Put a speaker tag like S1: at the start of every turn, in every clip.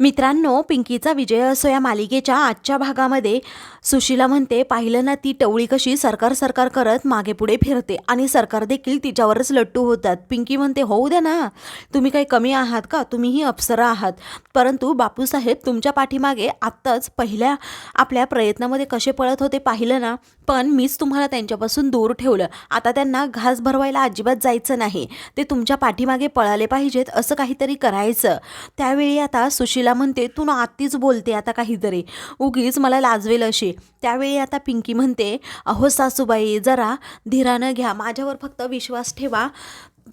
S1: मित्रांनो पिंकीचा विजय असो या मालिकेच्या आजच्या भागामध्ये सुशीला म्हणते पाहिलं ना ती टवळी कशी सरकार सरकार करत मागे पुढे फिरते आणि सरकार देखील तिच्यावरच लट्टू होतात. पिंकी म्हणते होऊ द्या ना तुम्ही काही कमी आहात का? तुम्हीही अप्सरा आहात. परंतु बापूसाहेब तुमच्या पाठीमागे आत्ताच पहिल्या आपल्या प्रयत्नामध्ये कसे पळत होते पाहिलं ना पण मीच तुम्हाला त्यांच्यापासून दूर ठेवलं. आता त्यांना घास भरवायला अजिबात जायचं नाही. ते तुमच्या पाठीमागे पळाले पाहिजेत असं काहीतरी करायचं. त्यावेळी आता सुशीला म्हणते तू ना आत्तीच बोलते आता काहीतरी. उगीच मला लाजवेल अशी. त्यावेळी आता पिंकी म्हणते अहो सासूबाई जरा धीरानं घ्या. माझ्यावर फक्त विश्वास ठेवा.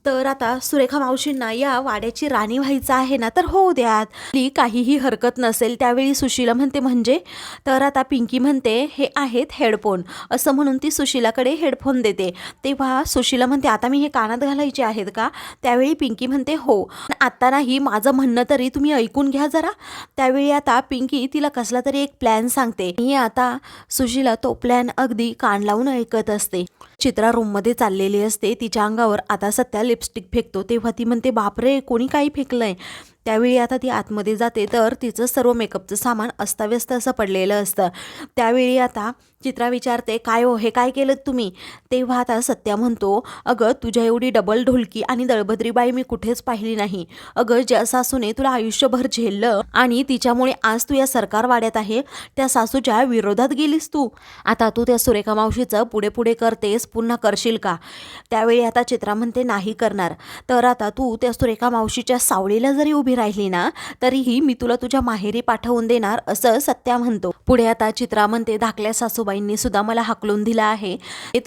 S1: तर आता सुरेखा मावशींना या वाड्याची राणी व्हायचं आहे ना तर होऊ द्यात. ती काहीही हरकत नसेल त्यावेळी सुशीला म्हणते म्हणजे? तर आता पिंकी म्हणते हे आहेत हेडफोन. असं म्हणून ती सुशीलाकडे हेडफोन देते. तेव्हा सुशीला म्हणते आता मी हे कानात घालायचे आहेत का? त्यावेळी पिंकी म्हणते हो. आता नाही माझं म्हणणं तरी तुम्ही ऐकून घ्या जरा. त्यावेळी आता पिंकी तिला कसला तरी एक प्लॅन सांगते. मी आता सुशीला तो प्लॅन अगदी कान लावून ऐकत असते. चित्रा रूममध्ये चाललेली असते. तिच्या अंगावर आता सध्या लिपस्टिक फेकतो तेव्हा ती म्हणते बापरे कोणी काही फेकलंय? त्यावेळी आता ती आतमध्ये जाते तर तिचं सर्व मेकअपचं सामान अस्ताव्यस्त असं पडलेलं असतं. त्यावेळी आता चित्रा विचारते काय हो हे काय केलं तुम्ही? तेव्हा आता सत्या म्हणतो अगं तुझ्या एवढी डबल ढोलकी आणि दळभद्रीबाई मी कुठेच पाहिली नाही. अगं ज्या सासूने तुला आयुष्यभर झेललं आणि तिच्यामुळे आज तू या सरकार वाड्यात आहे त्या सासूच्या विरोधात गेलीस तू. आता तू त्या सुरेखा मावशीचं पुढे पुढे करतेस पुन्हा करशील का? त्यावेळी आता चित्रा म्हणते नाही करणार. तर आता तू त्या सुरेखा मावशीच्या सावळीला जरी उभी राहिली ना तरीही मी तुला तुझ्या माहेरी पाठवून देणार असं सत्या म्हणतो. पुढे आता चित्रा म्हणते धाकल्या सासूबाईंनी सुद्धा मला हाकलून दिला आहे.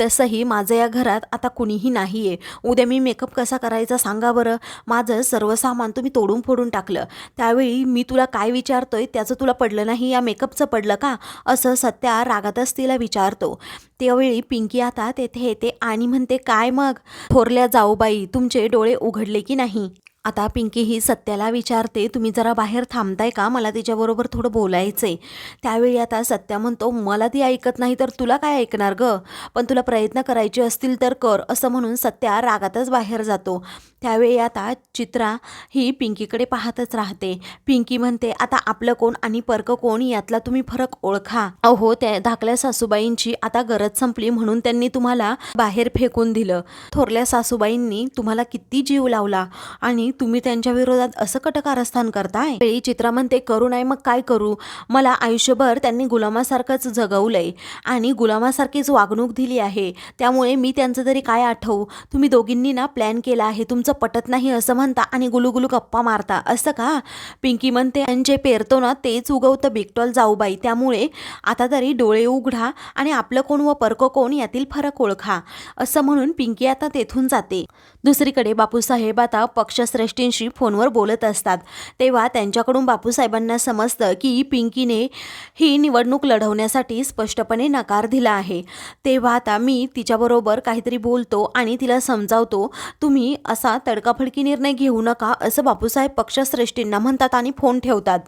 S1: तसंही माझं या घरात आता कुणीही नाहीये. उद्या मी मेकअप कसा करायचा सांगा बरं. माझं सर्व सामान तुम्ही तोडून फोडून टाकलं. त्यावेळी मी तुला काय विचारतोय त्याचं तुला पडलं नाही या मेकअपचं पडलं का? असं सत्या रागातच तिला विचारतो. त्यावेळी पिंकी आता तेथे येते आणि म्हणते काय मग? थोरल्या जाऊबाई तुमचे डोळे उघडले की नाही? आता पिंकी ही सत्याला विचारते तुम्ही जरा बाहेर थांबताय का? मला तिच्याबरोबर थोडं बोलायचंय. त्यावेळी आता सत्या म्हणतो मला ती ऐकत नाही तर तुला काय ऐकणार ग? पण तुला प्रयत्न करायचे असतील तर कर असं म्हणून सत्या रागातच बाहेर जातो. त्यावेळी आता चित्रा ही पिंकीकडे पाहतच राहते. पिंकी म्हणते आता आपलं कोण आणि परक कोण यातला तुम्ही फरक ओळखा. अहो त्या धाकल्या सासूबाईंची आता गरज संपली म्हणून त्यांनी तुम्हाला बाहेर फेकून दिलं. थोरल्या सासूबाईंनी तुम्हाला किती जीव लावला आणि तुम्ही त्यांच्या विरोधात असं कटकारस्थान करताय? वेळी चित्रा म्हणते करू नाही मग काय करू? मला आयुष्यभर त्यांनी गुलामासारखंच जगवलंय आणि गुलामासारखीच वागणूक दिली आहे. त्यामुळे मी त्यांचं तरी काय आठवू? तुम्ही दोघींनी ना प्लॅन केला आहे. तुमचं पटत नाही असं म्हणता आणि गुलुगुलू गप्पा मारता. असं का? पिंकी म्हणते आणि जे पेरतो ना तेच उगवतं बिगटॉल जाऊबाई. त्यामुळे आता तरी डोळे उघडा आणि आपलं कोण व परक कोण यातील फरक ओळखा. असं म्हणून पिंकी आता तेथून जाते. दुसरीकडे बापूसाहेब आता पक्षश्रेष्ठींशी फोनवर बोलत असतात. तेव्हा त्यांच्याकडून बापूसाहेबांना समजतं की पिंकीने ही निवडणूक लढवण्यासाठी स्पष्टपणे नकार दिला आहे. तेव्हा आता मी तिच्याबरोबर काहीतरी बोलतो आणि तिला समजावतो तुम्ही असा तडकाफडकी निर्णय घेऊ नका असं बापूसाहेब पक्षश्रेष्ठींना म्हणतात आणि फोन ठेवतात.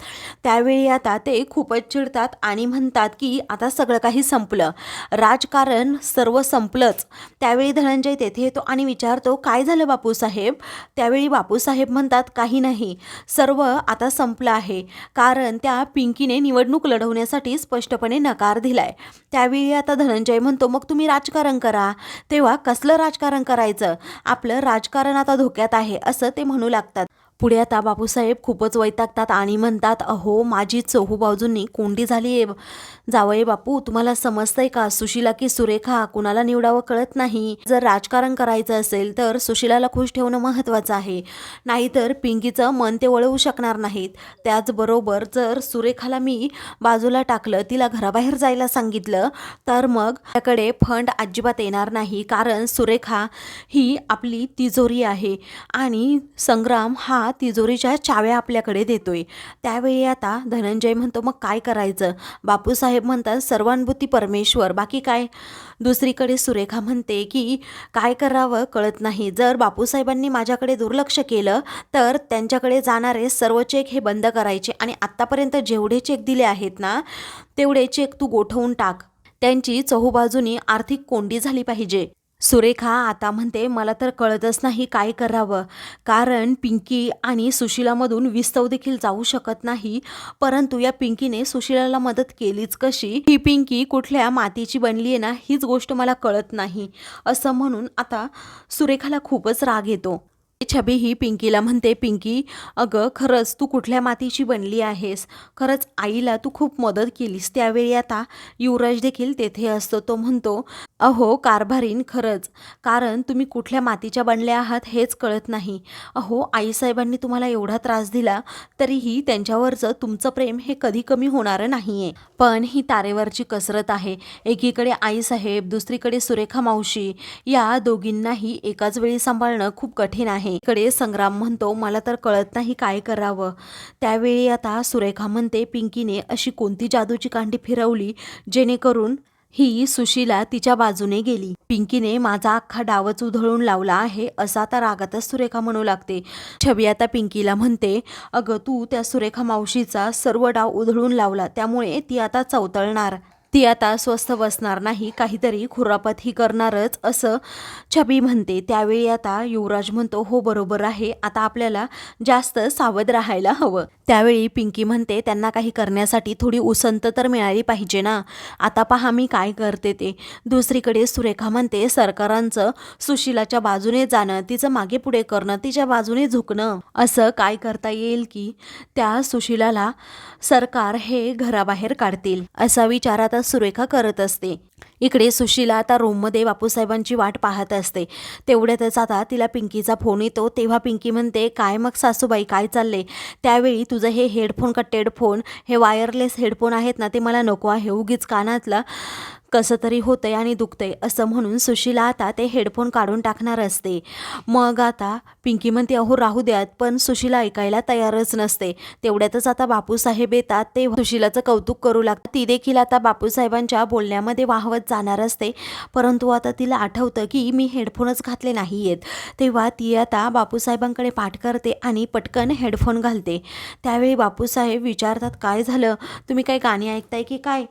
S1: त्यावेळी आता ते खूपच चिडतात आणि म्हणतात की आता सगळं काही संपलं. राजकारण सर्व संपलंच. त्यावेळी धनंजय तेथे येतो आणि विचारतो काय झालं बापूसाहेब? त्यावेळी बापूसाहेब म्हणतात काही नाही. सर्व आता संपलं आहे. कारण त्या पिंकीने निवडणूक लढवण्यासाठी स्पष्टपणे नकार दिलाय. त्यावेळी आता धनंजय म्हणतो मग तुम्ही राजकारण करा. तेव्हा कसलं राजकारण करायचं? आपलं राजकारण आता धोक्यात आहे असं ते म्हणू लागतात. पुढे आता बापूसाहेब खूपच वैतागतात आणि म्हणतात अहो माझी चहू बाजूंनी कोंडी झाली आहे. जावये बापू तुम्हाला समजतंय का? सुशीला की सुरेखा? कुणाला निवडावं कळत नाही. जर राजकारण करायचं असेल तर सुशीलाला खुश ठेवणं महत्त्वाचं आहे. नाहीतर पिंकीचं मन ते वळवू शकणार नाहीत. त्याचबरोबर जर सुरेखाला मी बाजूला टाकलं तिला घराबाहेर जायला सांगितलं तर मग त्याकडे फंड अजिबात येणार नाही. कारण सुरेखा ही आपली तिजोरी आहे आणि संग्राम हा तिजोरीच्या चाव्या आपल्याकडे देतोय. त्यावेळी आता धनंजय म्हणतो मग काय करायचं? बापूसाहेब म्हणतात सर्वानुभूती परमेश्वर. बाकी काय? दुसरीकडे सुरेखा म्हणते की काय करावं कळत नाही. जर बापूसाहेबांनी माझ्याकडे दुर्लक्ष केलं तर त्यांच्याकडे जाणारे सर्व चेक हे बंद करायचे आणि आत्तापर्यंत जेवढे चेक दिले आहेत ना तेवढे चेक तू गोठवून टाक. त्यांची चहूबाजूनी आर्थिक कोंडी झाली पाहिजे. सुरेखा आता म्हणते मला तर कळतच नाही काय करावं. कारण पिंकी आणि सुशिलामधून विस्तव देखील जाऊ शकत नाही. परंतु या पिंकीने सुशिलाला मदत केलीच कशी? ही पिंकी कुठल्या मातीची बनली आहे ना हीच गोष्ट मला कळत नाही. असं म्हणून आता सुरेखाला खूपच राग येतो. छबी ही पिंकीला म्हणते पिंकी अगं खरंच तू कुठल्या मातीची बनली आहेस? खरंच आईला तू खूप मदत केलीस त्यावेळी आता. युवराज देखील तेथे असतो तो म्हणतो. अहो कारभारीन खरंच. कारण तुम्ही कुठल्या मातीच्या बनल्या आहात हेच कळत नाही. अहो आईसाहेबांनी तुम्हाला एवढा त्रास दिला तरीही त्यांच्यावरचं तुमचं प्रेम हे कधी कमी होणारं नाही आहे पण ही तारेवरची कसरत आहे. एकीकडे आईसाहेब दुसरीकडे सुरेखा मावशी या दोघींनाही एकाच वेळी सांभाळणं खूप कठीण आहे. इकडे संग्राम म्हणतो मला तर कळत नाही काय करावं. त्यावेळी आता सुरेखा म्हणते पिंकीने अशी कोणती जादूची कांडी फिरवली जेणेकरून ही सुशीला तिच्या बाजूने गेली. पिंकीने माझा अख्खा डावच उधळून लावला आहे असा आता रागातच सुरेखा म्हणू लागते. छबी आता पिंकीला म्हणते अगं तू त्या सुरेखा मावशीचा सर्व डाव उधळून लावला त्यामुळे ती आता चवतळणार. ती आता स्वस्थ बसणार नाही काहीतरी खुरापत ही करणारच असं छबी म्हणते. त्यावेळी आता युवराज म्हणतो हो बरोबर आहे. आता आपल्याला जास्त सावध राहायला हवं. त्यावेळी पिंकी म्हणते त्यांना काही करण्यासाठी थोडी उसंत तर मिळाली पाहिजे ना. आता पहा मी काय करते ते. दुसरीकडे सुरेखा म्हणते सरकारांचं सुशिलाच्या बाजूने जाणं तिचं मागे पुढे करणं तिच्या बाजूने झुकणं. असं काय करता येईल की त्या सुशिलाला सरकार हे घराबाहेर काढतील असा विचार आता सुरेखा करत असते. इकडे सुशीला आता रूममध्ये बापूसाहेबांची वाट पाहत असते. तेवढ्यातच आता तिला पिंकीचा फोन येतो. तेव्हा पिंकी म्हणते काय मग सासूबाई काय चालले त्यावेळी तुझं हे हेडफोन कट्टेड हेडफोन हे वायरलेस हेडफोन आहेत ना ते मला नको आहे उगीच कानातला कसं तरी होतंय आणि दुखतंय असं म्हणून सुशीला आता ते हेडफोन काढून टाकणार असते. मग आता पिंकी म्हणते अहो राहू द्यात पण सुशीला ऐकायला तयारच नसते. तेवढ्यातच आता बापूसाहेब येतात ते सुशीलाचं कौतुक करू लागतात ती देखील आता बापूसाहेबांच्या बोलण्यामध्ये धावत जाणार असते. परंतु आता तिला आठवतं की मी हेडफोनच घातले नाही आहेत तेव्हा ती आता बापूसाहेबांकडे पाठ करते आणि पटकन हेडफोन घालते. त्यावेळी बापूसाहेब विचारतात काय झालं? तुम्ही काय गाणी ऐकताय की काय?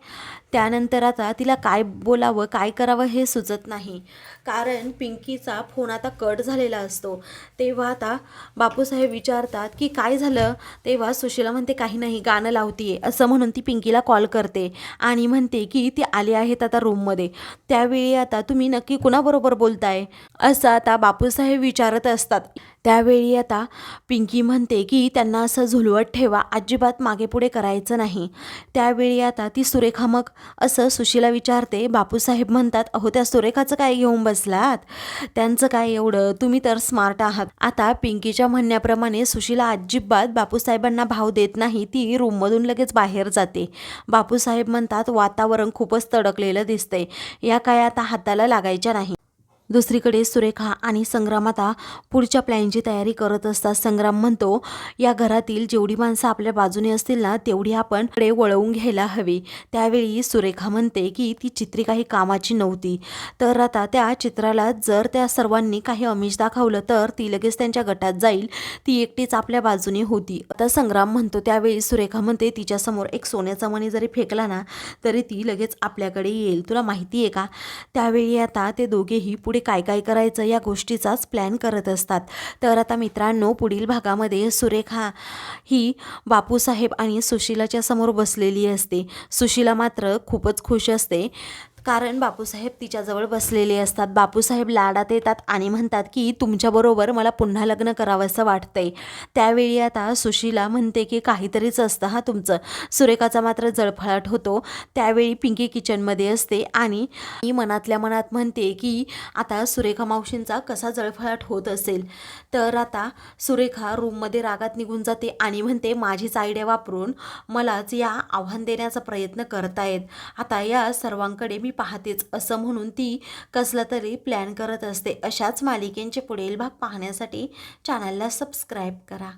S1: त्यानंतर आता तिला काय बोलावं काय करावं हे सुचत नाही. कारण पिंकीचा फोन आता कट झालेला असतो. तेव्हा आता बापूसाहेब विचारतात की काय झालं? तेव्हा सुशीला म्हणते काही नाही गाणं लावतीये. असं म्हणून ती पिंकीला कॉल करते आणि म्हणते की ती आली आहेत आता रूममध्ये त्यावेळी आता तुम्ही नक्की कुणाबरोबर बोलताय? असं आता बापूसाहेब विचारत असतात. त्यावेळी आता पिंकी म्हणते की त्यांना असं झुलवत ठेवा अजिबात मागेपुढे करायचं नाही. त्यावेळी आता ती सुरेखा मग असं सुशीला विचारते बापूसाहेब म्हणतात अहो त्या सुरेखाचं काय घेऊन बसलात? त्यांचं काय एवढं? तुम्ही तर स्मार्ट आहात. आता पिंकीच्या म्हणण्याप्रमाणे सुशीला अजिबात बापूसाहेबांना भाव देत नाही ती रूममधून लगेच बाहेर जाते. बापूसाहेब म्हणतात वातावरण खूपच तडकलेलं दिसतंय. या काय आता हाताला लागायच्या नाही. दुसरीकडे सुरेखा आणि संग्राम आता पुढच्या प्लॅनची तयारी करत असतात. संग्राम म्हणतो या घरातील जेवढी माणसं आपल्या बाजूने असतील ना तेवढी आपण कडे वळवून घ्यायला हवी. त्यावेळी सुरेखा म्हणते की ती चित्री काही कामाची नव्हती. तर आता त्या चित्राला जर त्या सर्वांनी काही अमिष दाखवलं तर ती लगेच त्यांच्या गटात जाईल. ती एकटीच आपल्या बाजूने होती. आता संग्राम म्हणतो त्यावेळी सुरेखा म्हणते तिच्यासमोर एक सोन्याचा मणी जरी फेकला ना तरी ती लगेच आपल्याकडे येईल. तुला माहिती आहे का? त्यावेळी आता ते दोघेही पुढे पुढे काय काय करायचं या गोष्टीचाच प्लॅन करत असतात. तर आता मित्रांनो पुढील भागामध्ये सुरेखा ही बापूसाहेब आणि सुशिलाच्या समोर बसलेली असते. सुशिला मात्र खूपच खुश असते. कारण बापूसाहेब तिच्याजवळ बसलेले असतात. बापूसाहेब लाडात येतात आणि म्हणतात की तुमच्याबरोबर मला पुन्हा लग्न करावंसं वाटतंय. त्यावेळी आता सुशीला म्हणते की काहीतरीच असतं हा तुमचं. सुरेखाचा मात्र जळफळाट होतो. त्यावेळी पिंकी किचनमध्ये असते आणि मी मनातल्या मनात म्हणते की आता सुरेखा मावशींचा कसा जळफळाट होत असेल? तर आता सुरेखा रूममध्ये रागात निघून जाते आणि म्हणते माझीच आयडिया वापरून मलाच या आव्हान देण्याचा प्रयत्न करतायत. आता या सर्वांकडे मी पाहतेच असं म्हणून ती कसला तरी प्लॅन करत असते. अशाच मालिकेंचे पुढील भाग पाहण्यासाठी चॅनलला सबस्क्राईब करा.